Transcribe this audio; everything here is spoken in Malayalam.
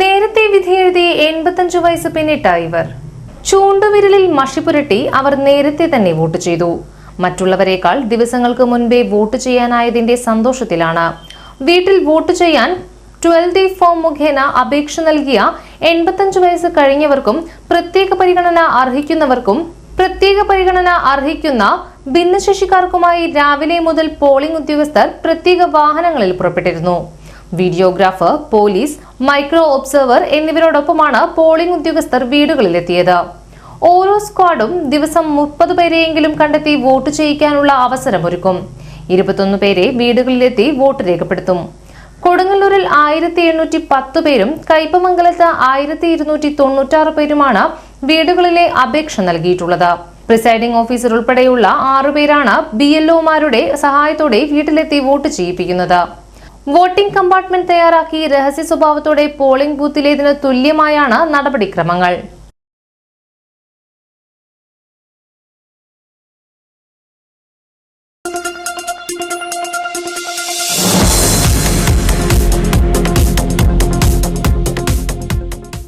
നേരത്തെ വിധിയെഴുതി എൺപത്തഞ്ചു വയസ്സ് പിന്നിട്ട ഇവർ. ചൂണ്ടുവിരലിൽ മഷി പുരട്ടി അവർ നേരത്തെ തന്നെ വോട്ട് ചെയ്തു. മറ്റുള്ളവരെക്കാൾ ദിവസങ്ങൾക്ക് മുൻപേ വോട്ട് ചെയ്യാനായതിന്റെ സന്തോഷത്തിലാണ്. വീട്ടിൽ വോട്ട് ചെയ്യാൻ ട്വൽവ് ഡേ ഫോം മുഖേന അപേക്ഷ നൽകിയ എൺപത്തഞ്ചു വയസ്സ് കഴിഞ്ഞവർക്കും പ്രത്യേക പരിഗണന അർഹിക്കുന്നവർക്കും പ്രത്യേക പരിഗണന അർഹിക്കുന്ന ഭിന്നശേഷിക്കാർക്കുമായി രാവിലെ മുതൽ പോളിംഗ് ഉദ്യോഗസ്ഥർ പ്രത്യേക വാഹനങ്ങളിൽ പുറപ്പെട്ടിരുന്നു. വീഡിയോഗ്രാഫർ പോലീസ് മൈക്രോ ഒബ്സർവർ എന്നിവരോടൊപ്പമാണ് പോളിംഗ് ഉദ്യോഗസ്ഥർ വീടുകളിലെത്തിയത്. ഓരോ സ്ക്വാഡും ദിവസം മുപ്പത് പേരെയെങ്കിലും കണ്ടെത്തി വോട്ട് ചെയ്യിക്കാനുള്ള അവസരമൊരുക്കും. ഇരുപത്തൊന്ന് പേരെ വീടുകളിലെത്തി വോട്ട് രേഖപ്പെടുത്തും. കൊടുങ്ങല്ലൂരിൽ ആയിരത്തി എണ്ണൂറ്റി പത്ത് പേരും കയ്പമംഗലത്ത് ആയിരത്തി ഇരുന്നൂറ്റി തൊണ്ണൂറ്റാറ് പേരുമാണ് വീടുകളിലെ അപേക്ഷ നൽകിയിട്ടുള്ളത്. പ്രിസൈഡിംഗ് ഓഫീസർ ഉൾപ്പെടെയുള്ള ആറുപേരാണ് ബി എൽഒമാരുടെ സഹായത്തോടെ വീട്ടിലെത്തി വോട്ട് ചെയ്യിപ്പിക്കുന്നത്. വോട്ടിംഗ് കമ്പാർട്ട്മെന്റ് തയ്യാറാക്കി രഹസ്യ സ്വഭാവത്തോടെ പോളിംഗ് ബൂത്തിലേതിന് തുല്യമായാണ് നടപടിക്രമങ്ങൾ.